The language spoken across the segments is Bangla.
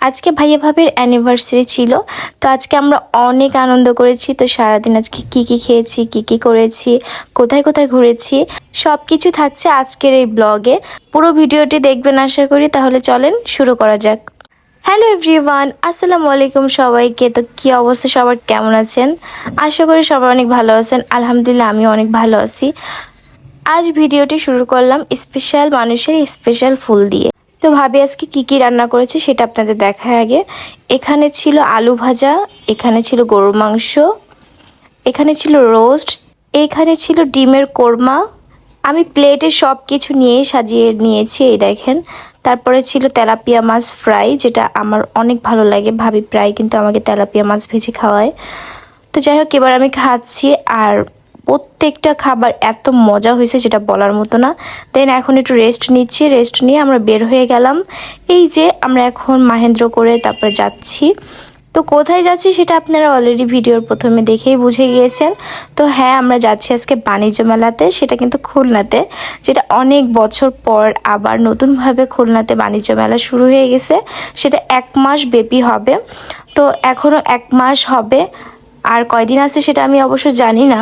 আজকে ভাইয়া ভাবের অ্যানিভার্সারি ছিল, তো আজকে আমরা অনেক আনন্দ করেছি। তো সারাদিন আজকে কি কি খেয়েছি, কি কি করেছি, কোথায় কোথায় ঘুরেছি সব কিছু থাকছে আজকের এই ব্লগে। পুরো ভিডিওটি দেখবেন আশা করি, তাহলে চলেন শুরু করা যাক। হ্যালো এভরিওয়ান, আসসালামু আলাইকুম সবাইকে। তো কি অবস্থা? সবার কেমন আছেন? আশা করি সবাই অনেক ভালো আছেন। আলহামদুলিল্লাহ আমি অনেক ভালো আছি। আজ ভিডিওটি শুরু করলাম স্পেশাল মানুষের স্পেশাল ফুল দিয়ে। তো ভাবি আজকে কি কি রান্না করেছে সেটা আপনাদের দেখায় আগে। এখানে ছিল আলু ভাজা, এখানে ছিল গরুর মাংস, এখানে ছিল রোস্ট, এখানে ছিল ডিমের কোরমা। আমি প্লেটে সব কিছু নিয়েই সাজিয়ে নিয়েছি, এই দেখেন। তারপরে ছিল তেলাপিয়া মাছ ফ্রাই যেটা আমার অনেক ভালো লাগে। ভাবি প্রায় কিন্তু আমাকে তেলাপিয়া মাছ ভেজে খাওয়ায়। তো যাই হোক, এবার আমি খাচ্ছি আর প্রত্যেকটা খাবার এত মজা হয়েছে যেটা বলার মতো না। দেন এখন একটু রেস্ট নিচ্ছি রেস্ট নিয়ে আমরা বের হয়ে গেলাম। এই যে আমরা এখন মাহেন্দ্র করে তারপর যাচ্ছি। তো কোথায় যাচ্ছি সেটা আপনারা অলরেডি ভিডিওর প্রথমে দেখেই বুঝে গিয়েছেন। তো হ্যাঁ আমরা যাচ্ছি আজকে বাণিজ্য মেলাতে, সেটা কিন্তু খুলনাতে, যেটা অনেক বছর পর আবার নতুনভাবে খুলনাতে বাণিজ্য মেলা শুরু হয়ে গেছে। সেটা এক মাস ব্যাপী হবে। তো এখনও এক মাস হবে। আর কয়দিন আছে সেটা আমি অবশ্য জানি না।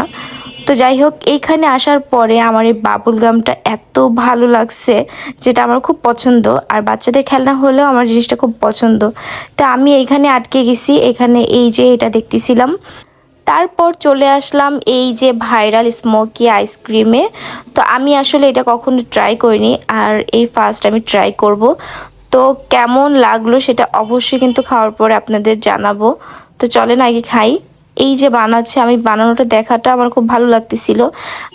তো যাই হোক, এইখানে আসার পরে আমার এই বাবুল গামটা এত ভালো লাগছে, যেটা আমার খুব পছন্দ। আর বাচ্চাদের খেলনা হলেও আমার জিনিসটা খুব পছন্দ। তো আমি এইখানে আটকে গেছি, এখানে এই যে এটা দেখতেছিলাম। তারপর চলে আসলাম এই যে ভাইরাল স্মোকি আইসক্রিমে। তো আমি আসলে এটা কখনো ট্রাই করিনি, আর এই ফার্স্ট আমি ট্রাই করব। তো কেমন লাগল সেটা অবশ্যই কিন্তু খাওয়ার পরে আপনাদের জানাব। তো চলেন আগে খাই। এই যে বানাচ্ছে, আমি বানানোটা দেখাটা আমার খুব ভালো লাগতেছিল।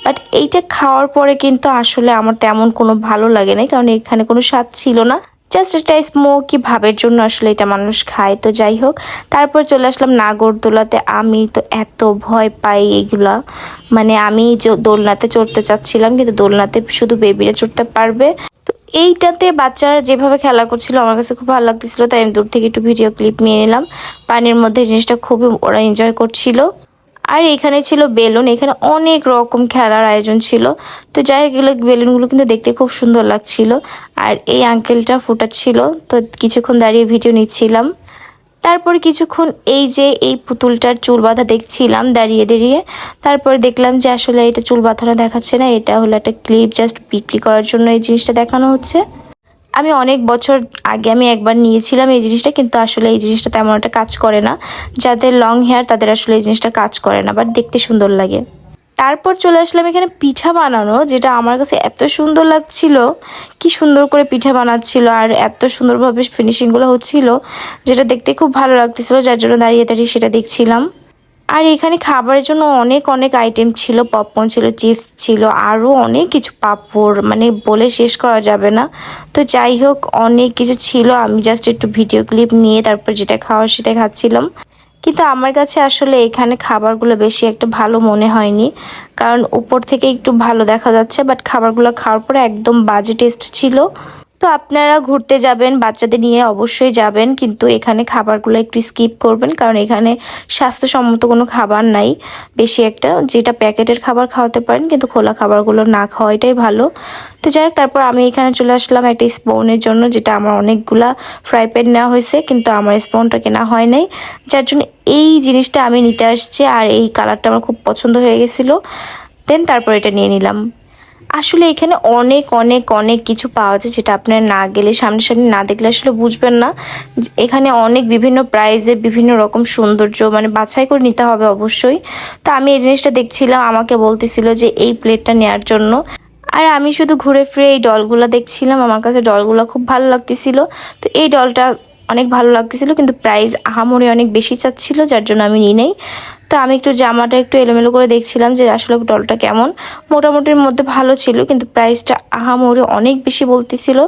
বাট এইটা খাওয়ার পরে কিন্তু আসলে আমার তেমন কোনো ভালো লাগে নাই, কারণ এখানে কোনো স্বাদ ছিল না। জাস্ট একটা স্মোকি ভাবের জন্য আসলে এটা মানুষ খায়, তো যাই হোক। তারপর চলে আসলাম নাগরদোলাতে। আমি তো এত ভয় পাই এগুলা। মানে আমি দোলনাতে চড়তে চাচ্ছিলাম, কিন্তু দোলনাতে শুধু বেবিরা চড়তে পারবে। এইটাতে বাচ্চারা যেভাবে খেলা করছিল, আমার কাছে খুব ভালো লাগতেছিল, তাই আমি দূর থেকে একটু ভিডিও ক্লিপ নিয়ে নিলাম। পানির মধ্যে জিনিসটা খুবই ওরা এনজয় করছিল। আর এখানে ছিল বেলুন, এখানে অনেক রকম খেলার আয়োজন ছিল। তো যাই হোক, এগুলো বেলুনগুলো কিন্তু দেখতে খুব সুন্দর লাগছিল। আর এই আঙ্কেলটা ফুটাচ্ছিল, তো কিছুক্ষণ দাঁড়িয়ে ভিডিও নিচ্ছিলাম। তারপর কিছুক্ষণ এই যে এই পুতুলটার চুল বাঁধা দেখছিলাম দাঁড়িয়ে দাঁড়িয়ে, তারপর দেখলাম যে আসলে এটা চুল বাঁধানো দেখাচ্ছে না, এটা হলো একটা ক্লিপ জাস্ট বিক্রি করার জন্য এই জিনিসটা দেখানো হচ্ছে। আমি অনেক বছর আগে আমি একবার নিয়েছিলাম এই জিনিসটা, কিন্তু আসলে এই জিনিসটা তেমন একটা কাজ করে না। যাদের লং হেয়ার তাদের আসলে এই জিনিসটা কাজ করে না বাট দেখতে সুন্দর লাগে। তারপর চলে আসলাম এখানে পিঠা বানানো, যেটা আমার কাছে এত সুন্দর লাগছিল। কি সুন্দর করে পিঠা বানাচ্ছিল আর এত সুন্দরভাবে ফিনিশিংগুলো হচ্ছিল, যেটা দেখতে খুব ভালো লাগতেছিল, যার জন্য দাঁড়িয়ে দাঁড়িয়ে সেটা দেখছিলাম। আর এখানে খাবারের জন্য অনেক অনেক আইটেম ছিল পপকর্ন ছিল চিপস ছিল আরও অনেক কিছু পাপড় মানে বলে শেষ করা যাবে না। তো যাই হোক, অনেক কিছু ছিল, আমি জাস্ট একটু ভিডিও ক্লিপ নিয়ে তারপর যেটা খাওয়ার সেটা খাচ্ছিলাম। কিন্তু আমার কাছে আসলে এখানে খাবারগুলো বেশি একটা ভালো মনে হয়নি। কারণ উপর থেকে একটু ভালো দেখা যাচ্ছে বাট খাবারগুলো খাওয়ার পরে একদম বাজে টেস্ট ছিল। তো আপনারা ঘুরতে যাবেন, বাচ্চাদের নিয়ে অবশ্যই যাবেন, কিন্তু এখানে খাবারগুলো একটু স্কিপ করবেন, কারণ এখানে স্বাস্থ্যসম্মত কোনো খাবার নাই। বেশি একটা যেটা প্যাকেটের খাবার খাওয়াতে পারেন, কিন্তু খোলা খাবারগুলো না খাওয়াইটাই ভালো। তো যাই হোক, তারপর আমি এখানে চলে আসলাম একটা স্পোনের জন্য, যেটা আমার অনেকগুলা ফ্রাই প্যান নেওয়া হয়েছে, কিন্তু আমার স্পোনটা কেনা হয় নাই। যার জন্য এই জিনিসটা আমি নিতে আসছি, আর এই কালারটা আমার খুব পছন্দ হয়ে গেছিল। দেন তারপর এটা নিয়ে নিলাম। আসলে এখানে অনেক অনেক অনেক কিছু পাওয়া যায় যেটা আপনার না গেলে সামনে সামনে না দেখলে আসলে বুঝবেন না। এখানে অনেক বিভিন্ন প্রাইজের বিভিন্ন রকম সৌন্দর্য মানে বাছাই করে নিতে হবে অবশ্যই। তো আমি এই জিনিসটা দেখছিলাম, আমাকে বলতেছিল যে এই প্লেটটা নেওয়ার জন্য। আর আমি শুধু ঘুরে ফিরে এই ডলগুলো দেখছিলাম, আমার কাছে ডলগুলো খুব ভালো লাগতেছিল। তো এই ডলটা অনেক ভালো লাগতেছিল, কিন্তু প্রাইস আহামরি অনেক বেশি চাচ্ছিল, যার জন্য আমি নিই নাই। তো আমি একটু জামাটা একটু এলোমেলো করে দেখছিলাম যে আসলে ডলটা কেমন। মোটামুটির মধ্যে ভালো ছিল, কিন্তু প্রাইসটা আহামরি অনেক বেশি বলতেছিল,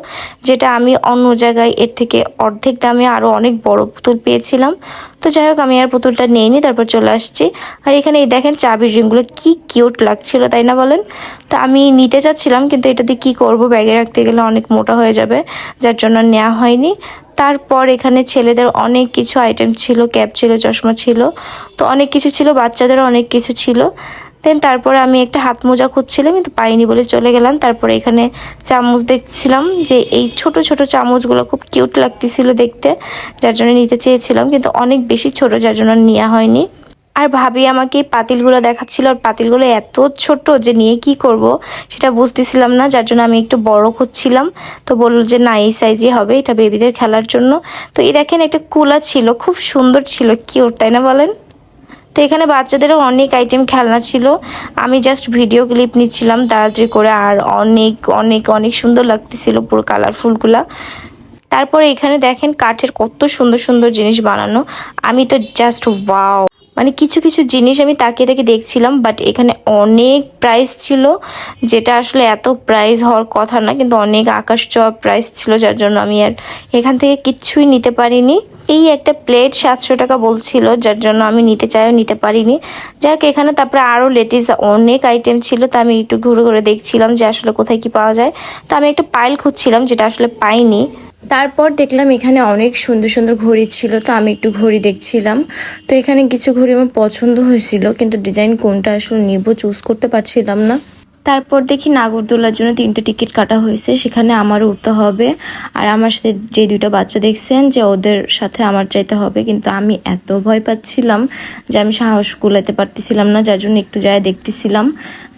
যেটা আমি অন্য জায়গায় এর থেকে অর্ধেক দামে আরও অনেক বড় পুতুল পেয়েছিলাম। তো যাই হোক, আমি আর পুতুলটা নিইনি, তারপর চলে আসছি। আর এখানে এই দেখেন চাবির রিংগুলো কি কিউট লাগছিল, তাই না বলেন? তো আমি নিতে চাচ্ছিলাম কিন্তু এটা দিয়ে কী করব? ব্যাগে রাখতে গেলে অনেক মোটা হয়ে যাবে, যার জন্য নেওয়া হয়নি। তারপর এখানে ছেলেদের অনেক কিছু আইটেম ছিল ক্যাপ ছিল, চশমা ছিল। তো অনেক কিছু ছিল, বাচ্চাদের অনেক কিছু ছিল। দেন তারপরে আমি একটা হাত মোজা খুঁজছিলাম, কিন্তু পাইনি বলে চলে গেলাম। তারপরে এখানে চামচ দেখছিলাম যে এই ছোট ছোট চামচগুলো খুব কিউট লাগতেছিল দেখতে, যার জন্য নিতে চেয়েছিলাম। কিন্তু অনেক বেশি ছোট, যার জন্য নেওয়া হয়নি। আর ভাবি আমাকে এই পাতিলগুলো দেখাচ্ছিল, আর পাতিলগুলো এত ছোট যে নিয়ে কি করব সেটা বুঝতেছিলাম না, যার জন্য আমি একটু বড় খুঁজছিলাম তো বলল যে, না, এই সাইজই হবে, এটা বেবিদের খেলার জন্য। তো এই দেখেন, একটা কুলা ছিল, খুব সুন্দর ছিল কিউট তাই না বলেন? তো এখানে বাচ্চাদেরও অনেক আইটেম খেলনা ছিল। আমি জাস্ট ভিডিও ক্লিপ নিচ্ছিলাম, তাড়াতাড়ি করে, আর অনেক অনেক অনেক সুন্দর লাগতেছিল পুরো কালারফুলগুলা তারপরে এখানে দেখেন, কাঠের কত সুন্দর সুন্দর জিনিস বানানো। আমি তো জাস্ট ওয়াও মানে কিছু কিছু জিনিস আমি তাকিয়ে তাকিয়ে দেখছিলাম বাট এখানে অনেক প্রাইস ছিল, যেটা আসলে এত প্রাইস হওয়ার কথা না, কিন্তু অনেক আকাশ ছোঁয়া প্রাইস ছিল, যার জন্য আমি আর এখান থেকে কিচ্ছুই নিতে পারিনি। এই একটা প্লেট সাতশো টাকা বলছিল, যার জন্য আমি নিতে চাইও নিতে পারিনি। যাক, এখানে তারপরে আরও লেটিস অনেক আইটেম ছিল, তো আমি একটু ঘুরে ঘুরে দেখছিলাম যে আসলে কোথায় কি পাওয়া যায়। তো আমি একটা পাইল খুঁজছিলাম, যেটা আসলে পাইনি। তারপর দেখলাম এখানে অনেক সুন্দর সুন্দর ঘড়ি ছিল, তো আমি একটু ঘড়ি দেখছিলাম। তো এখানে কিছু ঘড়ি আমার পছন্দ হয়েছিল, কিন্তু ডিজাইন কোনটা আসলে নিব চুজ করতে পারছিলাম না। তারপর দেখি নাগরদোলার জন্য তিনটে টিকিট কাটা হয়েছে, সেখানে আমারও উঠতে হবে। আর আমার সাথে যে দুইটা বাচ্চা দেখছেন, যে ওদের সাথে আমার চাইতে হবে। কিন্তু আমি এত ভয় পাচ্ছিলাম যে আমি সাহস কুলাতে পারতেছিলাম না, যার জন্য একটু যায় দেখতেছিলাম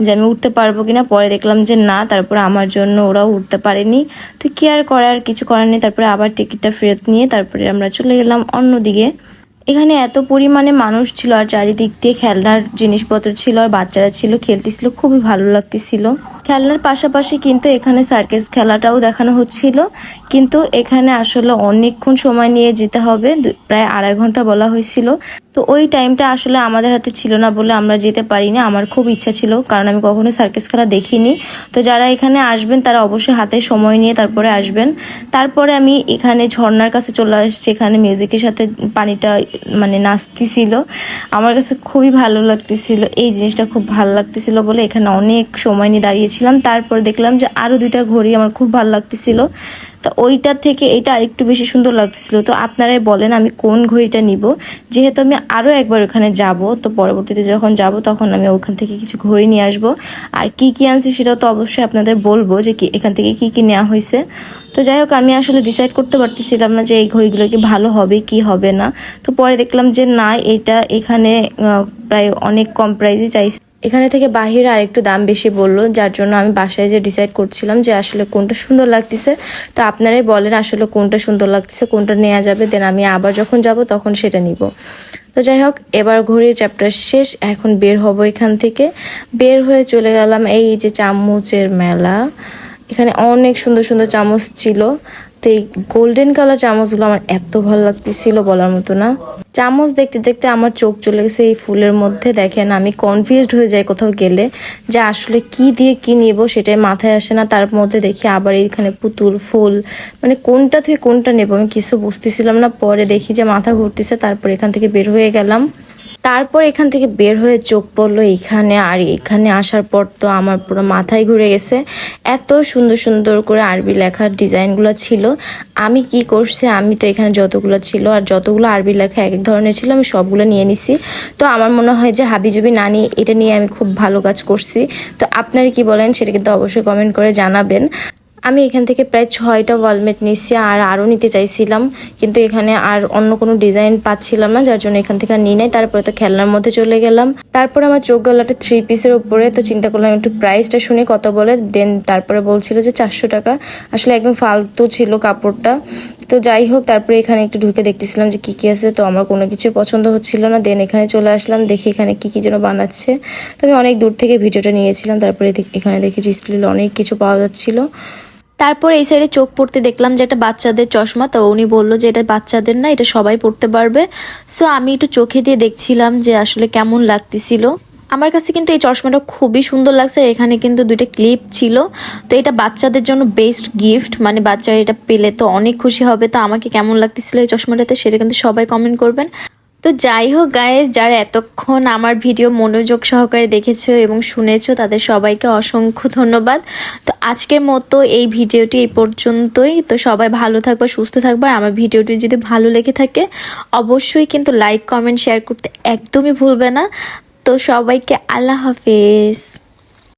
যে আমি উঠতে পারব কিনা। পরে দেখলাম যে না, তারপরে আমার জন্য ওরাও উঠতে পারেনি। তো কি আর করার, কিছু করার নেই। তারপরে আবার টিকিটটা ফেরত নিয়ে তারপরে আমরা চলে গেলাম অন্যদিকে। এখানে এত পরিমাণে মানুষ ছিল আর চারিদিক দিয়ে খেলনার জিনিসপত্র ছিল আর বাচ্চারা ছিল, খেলতেছিল, খুবই ভালো লাগতেছিল। খেলনার পাশাপাশি কিন্তু এখানে সার্কেস খেলাটাও দেখানো হচ্ছিল। কিন্তু এখানে আসলে অনেকক্ষণ সময় নিয়ে যেতে হবে প্রায় আড়াই ঘণ্টা বলা হয়েছিল। তো ওই টাইমটা আসলে আমাদের হাতে ছিল না বলে আমরা যেতে পারিনি, আমার খুব ইচ্ছা ছিল, কারণ আমি কখনো সার্কেস খেলা দেখিনি। তো যারা এখানে আসবেন, তারা অবশ্যই হাতে সময় নিয়ে তারপরে আসবেন। তারপরে আমি এখানে ঝর্নার কাছে চলে আসছি, এখানে মিউজিকের সাথে পানিটা মানে নাচতেছিল। আমার কাছে খুবই ভালো লাগতেছিল। এই জিনিসটা খুব ভালো লাগতেছিল বলে এখানে অনেক সময় নিয়ে দাঁড়িয়েছিলাম। তারপর দেখলাম যে আরও দুইটা ঘড়ি আমার খুব ভালো লাগতেছিল। তো ওইটা থেকে এটা আরেকটু বেশি সুন্দর লাগছিল তো আপনারাই বলেন আমি কোন ঘড়িটা নিব। যেহেতু আমি আরও একবার ওখানে যাব, তো পরবর্তীতে যখন যাব তখন আমি ওখান থেকে কিছু ঘড়ি নিয়ে আসব। আর কি কি আনছি সেটা তো অবশ্যই আপনাদের বলব যে কি এখান থেকে কি কি নেওয়া হয়েছে। তো যাই হোক, আমি আসলে ডিসাইড করতে পারতেছিলাম না যে এই ঘড়িগুলো কি ভালো হবে, কি হবে না। তো পরে দেখলাম যে না, এটা এখানে প্রায় অনেক কম প্রাইসে চাইছে। এখানে থেকে বাহিরে আর একটু দাম বেশি বলল, যার জন্য আমি বাসায় যে ডিসাইড করছিলাম যে আসলে কোনটা সুন্দর লাগতেছে। তো আপনারাই বলেন আসলে কোনটা সুন্দর লাগতেছে, কোনটা নেওয়া যাবে দেন আমি আবার যখন যাব তখন সেটা নিব। তো যাই হোক, এবার ঘড়ির চ্যাপ্টার শেষ, এখন বের হব এখান থেকে। বের হয়ে চলে গেলাম এই যে চামচের মেলা। এখানে অনেক সুন্দর সুন্দর চামচ ছিল। তো এই গোল্ডেন কালার চামচগুলো আমার এত ভালো লাগতেছিল বলার মতো না। চামচ দেখতে দেখতে আমার চোখ চলে গেছে এই ফুলের মধ্যে, দেখেন আমি কনফিউজড হয়ে যাই কোথাও গেলে যে আসলে কি দিয়ে কি নিব সেটাই মাথায় আসে না। তার মধ্যে দেখি আবার এইখানে পুতুল ফুল মানে কোনটা থেকে কোনটা নেব আমি কিছু বুঝতেছিলাম না। পরে দেখি যে মাথা ঘুরতেছে, তারপর এখান থেকে বের হয়ে গেলাম। তারপর এখান থেকে বের হয়ে চোখ পড়ল এখানে, আর এখানে আসার পর তো আমার পুরো মাথায় ঘুরে গেছে। এত সুন্দর সুন্দর করে আরবি লেখার ডিজাইনগুলো ছিল। আমি কি করছি? আমি তো এখানে যতগুলো ছিল আর যতগুলো আরবি লেখা এক এক ধরনের ছিল, আমি সবগুলো নিয়ে নিছি। তো আমার মনে হয় যে হাবিজুবি নানি এটা নিয়ে আমি খুব ভালো কাজ করছি। তো আপনারা কি বলেন সেটা কিন্তু অবশ্যই কমেন্ট করে জানাবেন। আমি এখান থেকে প্রায় ছয়টা ওয়ালমেট নিচ্ছি আর আরও নিতে চাইছিলাম, কিন্তু এখানে আর অন্য কোনো ডিজাইন পাচ্ছিলাম না, যার জন্য এখান থেকে আর নিই নাই। তারপরে তো খেলনার মধ্যে চলে গেলাম। তারপরে আমার চোখ গলাটা থ্রি পিসের উপরে, তো চিন্তা করলাম একটু প্রাইসটা শুনে, কত বলে। দেন তারপরে বলছিল যে চারশো টাকা। আসলে একদম ফালতু ছিল কাপড়টা। তো যাই হোক, তারপরে এখানে একটু ঢুকে দেখতেছিলাম যে কি কি আছে। তো আমার কোনো কিছু পছন্দ হচ্ছিল না। দেন এখানে চলে আসলাম, দেখি এখানে কি কি যেন বানাচ্ছে। তো আমি অনেক দূর থেকে ভিডিওটা নিয়েছিলাম। তারপরে এখানে দেখেছি স্টিল অনেক কিছু পাওয়া যাচ্ছিল। তারপর এই সাইডে চোখ পড়তে দেখলাম যে একটা বাচ্চাদের চশমা, তো উনি বলল যে এটা বাচ্চাদের না, এটা সবাই পড়তে পারবে। সো আমি একটু চোখে দিয়ে দেখছিলাম যে আসলে কেমন লাগতেছিল। আমার কাছে কিন্তু এই চশমাটা খুবই সুন্দর লাগছে এখানে কিন্তু দুইটা ক্লিপ ছিল। তো এটা বাচ্চাদের জন্য বেস্ট গিফট মানে বাচ্চারা এটা পেলে তো অনেক খুশি হবে। তো আমাকে কেমন লাগতেছিল এই চশমাটাতে, সেটা কিন্তু সবাই কমেন্ট করবেন। তো যাই হোক গায়েস যারা এতক্ষণ আমার ভিডিও মনোযোগ সহকারে দেখেছ এবং শুনেছো, তাদের সবাইকে অসংখ্য ধন্যবাদ। তো আজকের মতো এই ভিডিওটি এই পর্যন্তই। তো সবাই ভালো থাকবা, সুস্থ থাকবা। আমার ভিডিওটি যদি ভালো লেগে থাকে, অবশ্যই কিন্তু লাইক কমেন্ট শেয়ার করতে একদমই ভুলবে না। তো সবাইকে আল্লাহ হাফেজ।